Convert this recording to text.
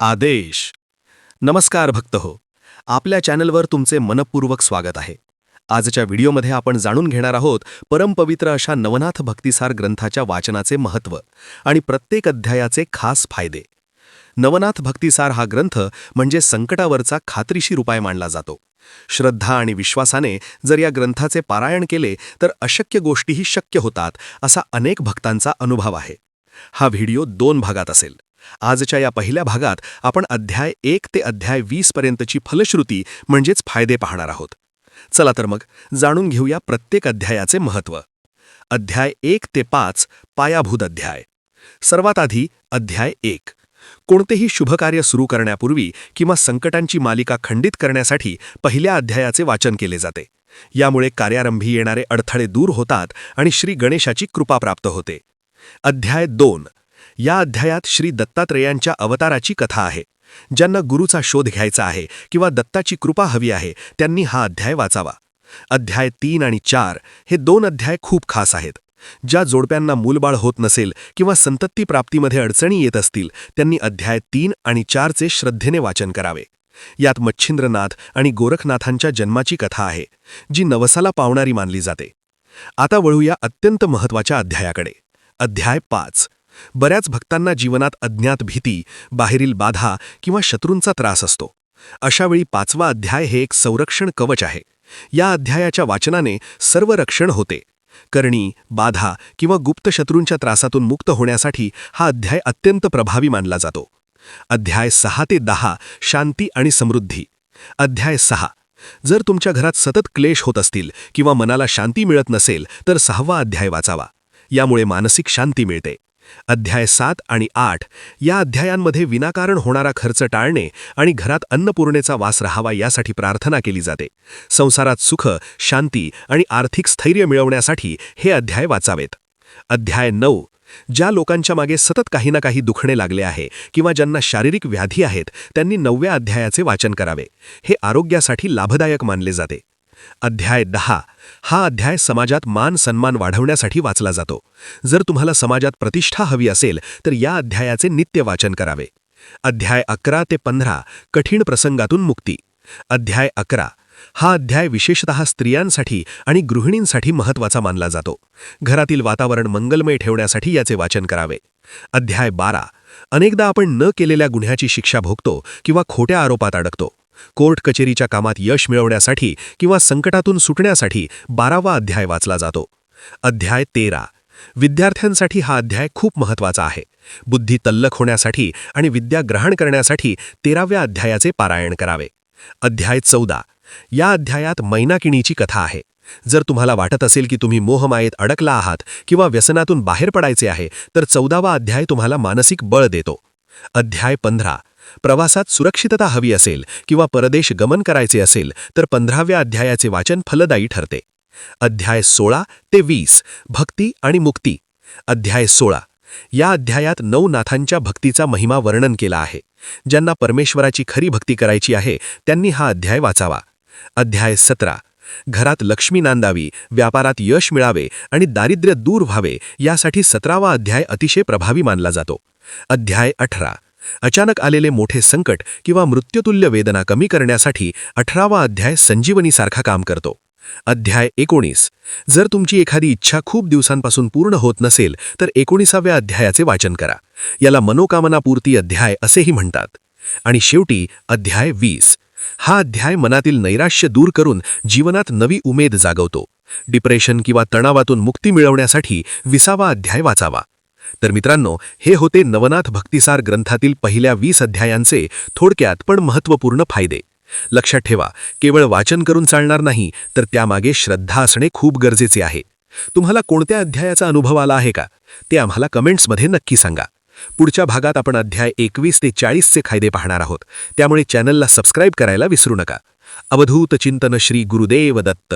आदेश. नमस्कार भक्त हो आपल्या चॅनलवर तुमचे मनपूर्वक स्वागत आहे. आजच्या व्हिडिओमध्ये आपण जाणून घेणार आहोत परमपवित्र अशा नवनाथ भक्तिसार ग्रंथाच्या वाचनाचे महत्त्व आणि प्रत्येक अध्यायाचे खास फायदे. नवनाथ भक्तिसार हा ग्रंथ म्हणजे संकटावरचा खात्रीशीर उपाय मानला जातो. श्रद्धा आणि विश्वासाने जर या ग्रंथाचे पारायण केले तर अशक्य गोष्टीही शक्य होतात असा अनेक भक्तांचा अनुभव आहे. हा व्हिडिओ दोन भागात असेल. आजच्या या पहिल्या भागात आपण अध्याय एक ते अध्याय वीस पर्यंतची फलश्रुती म्हणजेच फायदे पाहणार आहोत. चला तर मग जाणून घेऊया प्रत्येक अध्यायाचे महत्त्व. अध्याय एक ते पाच पायाभूत अध्याय. सर्वात आधी अध्याय एक. कोणतेही शुभकार्य सुरू करण्यापूर्वी किंवा संकटांची मालिका खंडित करण्यासाठी पहिल्या अध्यायाचे वाचन केले जाते. यामुळे कार्यारंभी येणारे अडथळे दूर होतात आणि श्री गणेशाची कृपा प्राप्त होते. अध्याय दोन. या अध्यायात श्री दत्तात्रेयांच्या अवताराची कथा आहे. ज्यांना गुरुचा शोध घ्यायचा आहे किंवा दत्ताची कृपा हवी आहे त्यांनी हा अध्याय वाचावा. अध्याय तीन आणि चार हे दोन अध्याय खूप खास आहेत. ज्या जोडप्यांना मूलबाळ होत नसेल किंवा संतत्ती प्राप्तीमध्ये अडचणी येत असतील त्यांनी अध्याय तीन आणि चारचे श्रद्धेने वाचन करावे. यात मच्छिंद्रनाथ आणि गोरखनाथांच्या जन्माची कथा आहे जी नवसाला पावणारी मानली जाते. आता वळूया अत्यंत महत्त्वाच्या अध्यायाकडे. अध्याय पाच. बऱ्याच भक्तांना जीवनात अज्ञात भीती बाहेरील बाधा किंवा शत्रूंचा त्रास असतो. अशावेळी पाचवा अध्याय हे एक संरक्षण कवच आहे. या अध्यायाच्या वाचनाने सर्व रक्षण होते. करणी बाधा किंवा गुप्त शत्रूंच्या त्रासातून मुक्त होण्यासाठी हा अध्याय अत्यंत प्रभावी मानला जातो. अध्याय सहा ते दहा शांती आणि समृद्धी. अध्याय सहा जर तुमच्या घरात सतत क्लेश होत असतील किंवा मनाला शांती मिळत नसेल तर सहावा अध्याय वाचावा. यामुळे मानसिक शांती मिळते. अध्याय सात आणि आठ या अध्यायांमध्ये विनाकारण होणारा खर्च टाळणे आणि घरात अन्नपूर्णेचा वास राहावा यासाठी प्रार्थना केली जाते. संसारात सुख शांती आणि आर्थिक स्थैर्य मिळवण्यासाठी हे अध्याय वाचावेत. अध्याय नऊ. ज्या लोकांच्या मागे सतत काही ना काही दुखणे लागले आहे किंवा ज्यांना शारीरिक व्याधी आहेत त्यांनी नवव्या अध्यायाचे वाचन करावे. हे आरोग्यासाठी लाभदायक मानले जाते. अध्याय दहा. हा अध्याय समाजात मान सन्मान वाढवण्यासाठी वाचला जातो. जर तुम्हाला समाजात प्रतिष्ठा हवी असेल तर या अध्यायाचे नित्य वाचन करावे. अध्याय अकरा ते पंधरा कठीण प्रसंगातून मुक्ती. अध्याय अकरा. हा अध्याय विशेषतः स्त्रियांसाठी आणि गृहिणींसाठी महत्त्वाचा मानला जातो. घरातील वातावरण मंगलमय ठेवण्यासाठी याचे वाचन करावे. अध्याय बारा. अनेकदा आपण न केलेल्या गुन्ह्याची शिक्षा भोगतो किंवा खोट्या आरोपात अडकतो. कोर्ट कचेरीच्या कामात यश मिळवण्यासाठी किंवा संकटातून सुटण्यासाठी बारावा अध्याय वाचला जातो. अध्याय तेरा. विद्यार्थ्यांसाठी हा अध्याय खूप महत्त्वाचा आहे. बुद्धी तल्लख होण्यासाठी आणि विद्या ग्रहण करण्यासाठी तेराव्या अध्यायाचे पारायण करावे. अध्याय चौदा. या अध्यायात मैनाकिणीची कथा आहे. जर तुम्हाला वाटत असेल की तुम्ही मोहमायेत अडकला आहात किंवा व्यसनातून बाहेर पडायचे आहे तर चौदावा अध्याय तुम्हाला मानसिक बळ देतो. अध्याय पंधरा. प्रवासात सुरक्षितता हवी असेल किंवा परदेश गमन करायचे असेल तर पंधराव्या अध्यायाचे वाचन फलदायी ठरते. अध्याय सोळा ते वीस भक्ती आणि मुक्ती. अध्याय सोळा. या अध्यायात नऊ नाथांच्या भक्तीचा महिमा वर्णन केला आहे. ज्यांना परमेश्वराची खरी भक्ती करायची आहे त्यांनी हा अध्याय वाचावा. अध्याय सतरा. घरात लक्ष्मी नांदावी व्यापारात यश मिळावे आणि दारिद्र्य दूर व्हावे यासाठी सतरावा अध्याय अतिशय प्रभावी मानला जातो. अध्याय अठरा. अचानक आलेले मोठे संकट किंवा मृत्युतुल्य वेदना कमी करण्यासाठी अठरावा अध्याय संजीवनीसारखा काम करतो. अध्याय एकोणीस. जर तुमची एखादी इच्छा खूप दिवसांपासून पूर्ण होत नसेल तर एकोणीसाव्या अध्यायाचे वाचन करा. याला मनोकामनापूर्ती अध्याय असेही म्हणतात. आणि शेवटी अध्याय वीस. हा अध्याय मनातील नैराश्य दूर करून जीवनात नवी उमेद जागवतो. डिप्रेशन किंवा तणावातून मुक्ती मिळवण्यासाठी विसावा अध्याय वाचावा. तर मित्रांनो हे होते नवनाथ भक्तिसार ग्रंथातील पहिल्या वीस अध्यायांचे थोडक्यात पण महत्त्वपूर्ण फायदे. लक्षात ठेवा केवळ वाचन करून चालणार नाही तर त्यामागे श्रद्धा असणे खूप गरजेचे आहे. तुम्हाला कोणत्या अध्यायाचा अनुभव आला आहे का? ते आम्हाला कमेंट्समध्ये नक्की सांगा. पुढच्या भागात आपण अध्याय एकवीस ते चाळीसचे फायदे पाहणार आहोत. त्यामुळे चॅनलला सबस्क्राईब करायला विसरू नका. अवधूत चिंतन श्री गुरुदेव दत्त.